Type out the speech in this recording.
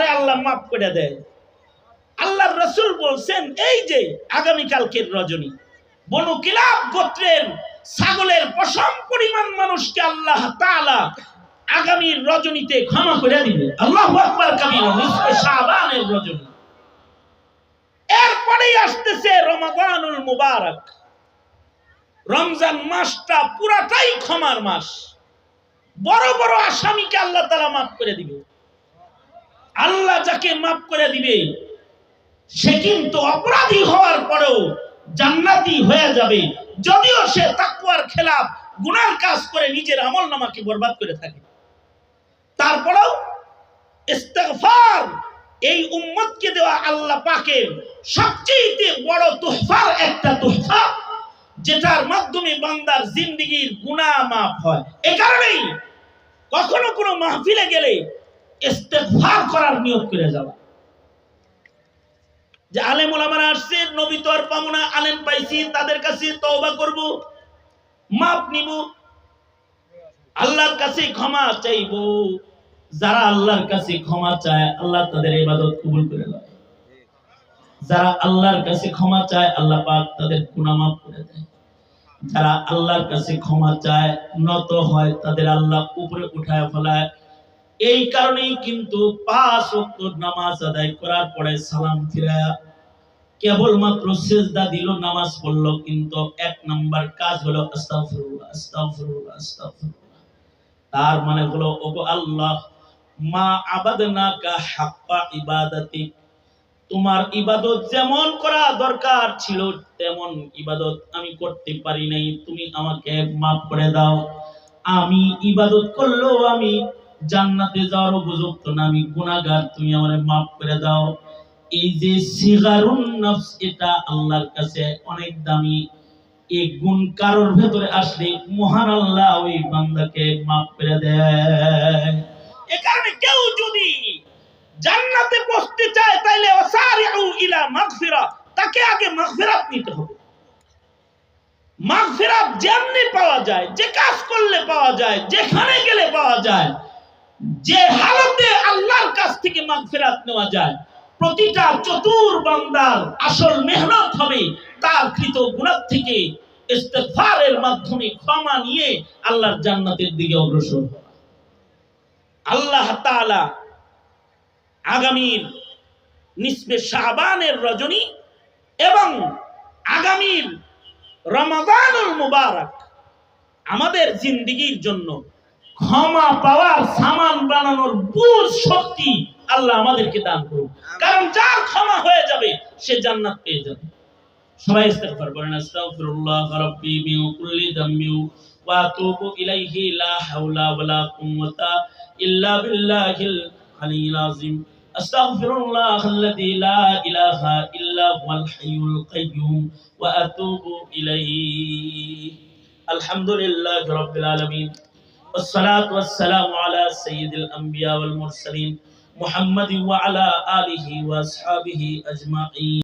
তারে আল্লাহ মাফ করে দেয়। আল্লাহর রসুল বলছেন, এই যে আগামীকালকের রজনী, বনু কিলাব গোত্রের ছাগলের পশম পরিমাণ মানুষকে আল্লাহ তাআলা আগামীর রজনীতে ক্ষমা করে দিবে। আল্লাহ আকবার কাবীর নিসফে রজনী। এরপরেই আসতেছে রমাদানুল মুবারক। রমজান মাসটা পুরাটাই ক্ষমার মাস। বড় বড় আসামিকে আল্লাহ তালা মাফ করে দিবে। আল্লাহ যাকে মাফ করে দিবে, সে কিন্তু অপরাধী হওয়ার পরেও জান্নাতি হয়ে যাবে। যদিও সে তাকওয়ার খেলাফ, গুনার কাজ করে নিজের আমল নামাকে বরবাদ করে থাকে। তারপরেও ইস্তেগফার, এই উম্মতকে দেওয়া আল্লাহ পাকের সবচেয়ে বড় তোহফার একটা তোহফা, যেটার মাধ্যমে বান্দার জিন্দিগির গুনাহ মাফ হয়। এ কারণেই কখনো কোনো মাহফিলে গেলে ইস্তেগফার করার নিয়ত করে যাওয়া। যে আলেম ওলামারা আসছে, নবী তো আর পাবো না, আলেম পাইছি, তাদের কাছে তওবা করব, মাপ নিব। আল্লাহর কাছে ক্ষমা চাইব। যারা আল্লাহর কাছে ক্ষমা চায়, আল্লাহ তাদের ইবাদত কবুল করে লয় যারা আল্লাহর কাছে ক্ষমা চায়, আল্লাহ পাক তাদের গুনাহ মাফ করে দেয়। যারা আল্লাহর কাছে ক্ষমা চায়, নত হয়, তাদের আল্লাহ উপরে উঠায় ফেলায়। এই কারণেই কিন্তু পাঁচ ওয়াক্ত নামাজ আদায় করার পরে সালাম ফিরায়া কেবলমাত্র সেজদা দিল, নামাজ পড়ল, কিন্তু এক নাম্বার কাজ হলো তার মানে হলো, ওগো আল্লাহ, মা আবাদনাকা হাক্কা ইবাদাতি তোমার ইবাদত যেমন করা দরকার ছিল, তেমন ইবাদত আমি করতে পারি নাই। তুমি আমাকে মাফ করে দাও। আমি ইবাদত করলেও আমি জান্নাতে যাওয়ার উপযুক্ত না, আমি গুনাহগার, তুমি আমারে মাফ করে দাও। এই যে সিগারুন নফস, এটা আল্লাহর কাছে অনেক দামি। এই গুণ কারোর ভেতরে আসলে মহান আল্লাহ ওই বান্দাকে মাফ করে দেয়। এ কারণে কেউ যদি জান্নাতে পৌঁছতে চায়, তাইলে ওয়াসারিউ ইলা মাগফিরা তাকে আগে মাগফিরাত নিতে হবে। মাগফিরাত যেমনি পাওয়া যায়, যে কাজ করলে পাওয়া যায়, যেখানে গেলে পাওয়া যায় যে হালতে আল্লাহর কাছ থেকে মাগফিরাত নেওয়া যায়, প্রতিটা চতুর বান্দার আসল মেহনত হবে তার কৃত গুণার থেকে ইস্তেগফারের মাধ্যমে ক্ষমা নিয়ে আল্লাহর জান্নাতের দিকে অগ্রসর হওয়া। আল্লাহ তাআলা আগামীর নিসবে শাবানের রজনী এবং আগামীর রমাদানুল মুবারক আমাদের জিন্দিগির জন্য ক্ষমা পাওয়ার সামান বানানোর বুঝ শক্তি আল্লাহ আমাদেরকে দান করুন কারণ যার ক্ষমা হয়ে যাবে সে জান্নাত পেয়ে যাবে সবাই ইস্তেগফার করেন আস্তাগফিরুল্লাহ রাব্বি মিন কুল্লি যামবি ওয়া আতুবু ইলাইহি লা হাওলা ওয়ালা কুওয়াতা ইল্লা বিল্লাহিল আলিয়্যিল আযীম أستغفر الله الذي لا إله إلا هو الحي القيوم وأتوب إليه الحمد لله رب العالمين والصلاة والسلام على سيد الأنبياء والمرسلين محمد وعلى آله وأصحابه أجمعين.